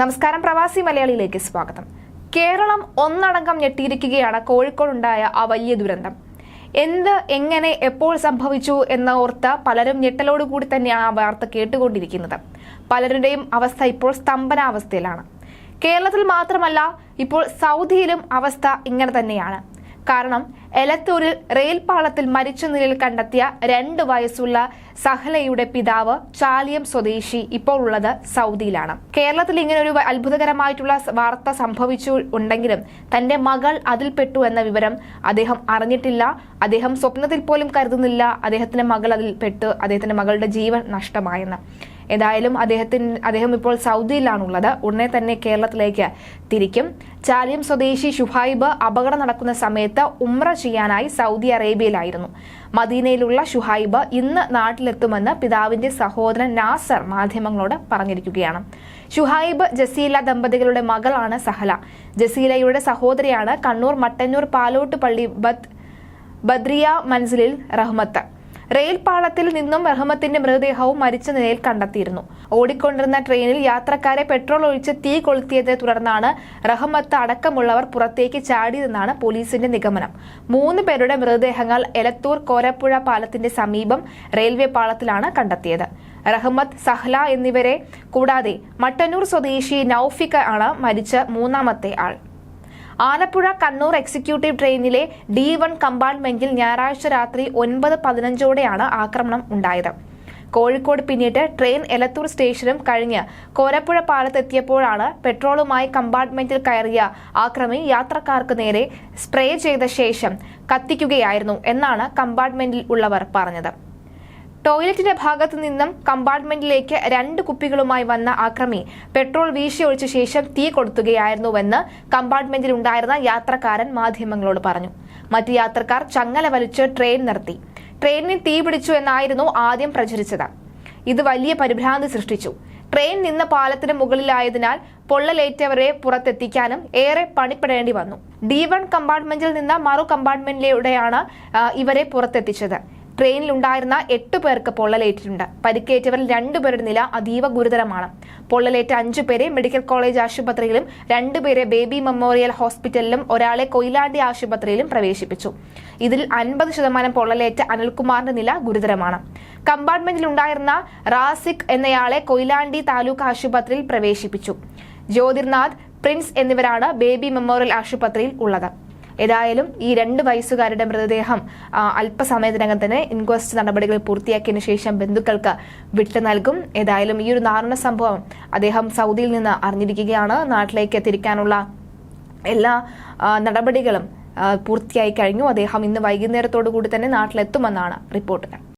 നമസ്കാരം പ്രവാസി മലയാളിയിലേക്ക് സ്വാഗതം. കേരളം ഒന്നടങ്കം ഞെട്ടിയിരിക്കുകയാണ് കോഴിക്കോടുണ്ടായ ആ വലിയ ദുരന്തം. എന്ത് എങ്ങനെ എപ്പോൾ സംഭവിച്ചു എന്ന ഓർത്ത് പലരും ഞെട്ടലോടുകൂടി തന്നെയാണ് ആ വാർത്ത കേട്ടുകൊണ്ടിരിക്കുന്നത്. പലരുടെയും അവസ്ഥ ഇപ്പോൾ സ്തംഭനാവസ്ഥയിലാണ്. കേരളത്തിൽ മാത്രമല്ല ഇപ്പോൾ സൗദിയിലും അവസ്ഥ ഇങ്ങനെ തന്നെയാണ്. കാരണം എലത്തൂരിൽ റെയിൽ പാളത്തിൽ മരിച്ച നിലയിൽ കണ്ടെത്തിയ രണ്ട് വയസ്സുള്ള സഹലയുടെ പിതാവ് ചാലിയം സ്വദേശി ഇപ്പോൾ ഉള്ളത് സൗദിയിലാണ്. കേരളത്തിൽ ഇങ്ങനെ ഒരു അത്ഭുതകരമായിട്ടുള്ള വാർത്ത സംഭവിച്ചു ഉണ്ടെങ്കിലും തന്റെ മകൾ അതിൽപ്പെട്ടു എന്ന വിവരം അദ്ദേഹം അറിഞ്ഞിട്ടില്ല. അദ്ദേഹം സ്വപ്നത്തിൽ പോലും കരുതുന്നില്ല. അദ്ദേഹത്തിന്റെ മകൾ അതിൽ അദ്ദേഹത്തിന്റെ മകളുടെ ജീവൻ നഷ്ടമായെന്ന്. ഏതായാലും അദ്ദേഹത്തിന് അദ്ദേഹം ഇപ്പോൾ സൗദിയിലാണുള്ളത്. ഉടനെ തന്നെ കേരളത്തിലേക്ക് തിരിക്കും. ചാലിയം സ്വദേശി ഷുഹൈബ് അപകടം നടക്കുന്ന സമയത്ത് ഉമ്ര ചെയ്യാനായി സൗദി അറേബ്യയിലായിരുന്നു. മദീനയിലുള്ള ഷുഹൈബ് ഇന്ന് നാട്ടിലെത്തുമെന്ന് പിതാവിന്റെ സഹോദരൻ നാസർ മാധ്യമങ്ങളോട് പറഞ്ഞിരിക്കുകയാണ്. ഷുഹൈബ് ജസീല ദമ്പതികളുടെ മകളാണ് സഹല. ജസീലയുടെ സഹോദരിയാണ് കണ്ണൂർ മട്ടന്നൂർ പാലോട്ട് പള്ളി ബദ് ബദ്രിയ മൻസിലിൽ റഹ്മത്ത്. റെയിൽ പാളത്തിൽ നിന്നും റഹ്മത്തിന്റെ മൃതദേഹവും മരിച്ച നിലയിൽ കണ്ടെത്തിയിരുന്നു. ഓടിക്കൊണ്ടിരുന്ന ട്രെയിനിൽ യാത്രക്കാരെ പെട്രോൾ ഒഴിച്ച് തീ കൊളുത്തിയതിനെ തുടർന്നാണ് റഹ്മത്ത് അടക്കമുള്ളവർ പുറത്തേക്ക് ചാടിയതെന്നാണ് പോലീസിന്റെ നിഗമനം. മൂന്ന് പേരുടെ മൃതദേഹങ്ങൾ എലത്തൂർ കോരപ്പുഴ പാലത്തിന്റെ സമീപം റെയിൽവേ പാളത്തിലാണ് കണ്ടെത്തിയത്. റഹ്മത്ത് സഹ്ല എന്നിവരെ കൂടാതെ മട്ടന്നൂർ സ്വദേശി നൌഫിക ആണ് മരിച്ച മൂന്നാമത്തെ ആൾ. ആലപ്പുഴ കണ്ണൂർ എക്സിക്യൂട്ടീവ് ട്രെയിനിലെ ഡി വൺ കമ്പാർട്ട്മെന്റിൽ ഞായറാഴ്ച രാത്രി ഒൻപത് പതിനഞ്ചോടെയാണ് ആക്രമണം ഉണ്ടായത്. കോഴിക്കോട് പിന്നീട് ട്രെയിൻ എലത്തൂർ സ്റ്റേഷനും കഴിഞ്ഞ് കോരപ്പുഴ പാലത്തെത്തിയപ്പോഴാണ് പെട്രോളുമായി കമ്പാർട്ട്മെന്റിൽ കയറിയ ആക്രമി യാത്രക്കാർക്ക് നേരെ സ്പ്രേ ചെയ്ത ശേഷം കത്തിക്കുകയായിരുന്നു എന്നാണ് കമ്പാർട്ട്മെന്റിൽ ഉള്ളവർ പറഞ്ഞത്. ടോയ്ലറ്റിന്റെ ഭാഗത്തു നിന്നും കമ്പാർട്ട്മെന്റിലേക്ക് രണ്ട് കുപ്പികളുമായി വന്ന ആക്രമി പെട്രോൾ വീശിയൊഴിച്ച ശേഷം തീ കൊളുത്തുകയായിരുന്നുവെന്ന് കമ്പാർട്ട്മെന്റിൽ ഉണ്ടായിരുന്ന യാത്രക്കാരൻ മാധ്യമങ്ങളോട് പറഞ്ഞു. മറ്റ് യാത്രക്കാർ ചങ്ങല വലിച്ച് ട്രെയിൻ നിർത്തി. ട്രെയിനിന് തീ പിടിച്ചു എന്നായിരുന്നു ആദ്യം പ്രചരിച്ചത്. ഇത് വലിയ പരിഭ്രാന്തി സൃഷ്ടിച്ചു. ട്രെയിൻ നിന്ന പാലത്തിന് മുകളിലായതിനാൽ പൊള്ളലേറ്റവരെ പുറത്തെത്തിക്കാനും ഏറെ പണിപ്പെടേണ്ടി വന്നു. ഡി വൺ കമ്പാർട്ട്മെന്റിൽ നിന്ന് മറു കമ്പാർട്ട്മെന്റിലൂടെയാണ് ഇവരെ പുറത്തെത്തിച്ചത്. ട്രെയിനിലുണ്ടായിരുന്ന എട്ട് പേർക്ക് പൊള്ളലേറ്റിട്ടുണ്ട്. പരിക്കേറ്റവരിൽ രണ്ടുപേരുടെ നില അതീവ ഗുരുതരമാണ്. പൊള്ളലേറ്റ അഞ്ചു പേരെ മെഡിക്കൽ കോളേജ് ആശുപത്രിയിലും രണ്ടുപേരെ ബേബി മെമ്മോറിയൽ ഹോസ്പിറ്റലിലും ഒരാളെ കൊയിലാണ്ടി ആശുപത്രിയിലും പ്രവേശിപ്പിച്ചു. ഇതിൽ അൻപത് ശതമാനം പൊള്ളലേറ്റ അനിൽകുമാറിന്റെ നില ഗുരുതരമാണ്. കമ്പാർട്ട്മെന്റിലുണ്ടായിരുന്ന റാസിഖ് എന്നയാളെ കൊയിലാണ്ടി താലൂക്ക് ആശുപത്രിയിൽ പ്രവേശിപ്പിച്ചു. ജ്യോതിർനാഥ് പ്രിൻസ് എന്നിവരാണ് ബേബി മെമ്മോറിയൽ ആശുപത്രിയിൽ ഉള്ളത്. ഏതായാലും ഈ രണ്ട് വയസ്സുകാരുടെ മൃതദേഹം അല്പസമയത്തിനകം തന്നെ ഇൻക്വസ്റ്റ് നടപടികൾ പൂർത്തിയാക്കിയതിനു ശേഷം ബന്ധുക്കൾക്ക് വിട്ടു നൽകും. ഏതായാലും ഈ ഒരു ദാരുണ സംഭവം അദ്ദേഹം സൗദിയിൽ നിന്ന് അറിഞ്ഞിരിക്കുകയാണ്. നാട്ടിലേക്ക് എത്തിരിക്കാനുള്ള എല്ലാ നടപടികളും പൂർത്തിയായി കഴിഞ്ഞു. അദ്ദേഹം ഇന്ന് വൈകുന്നേരത്തോടു കൂടി തന്നെ നാട്ടിലെത്തുമെന്നാണ് റിപ്പോർട്ടുകൾ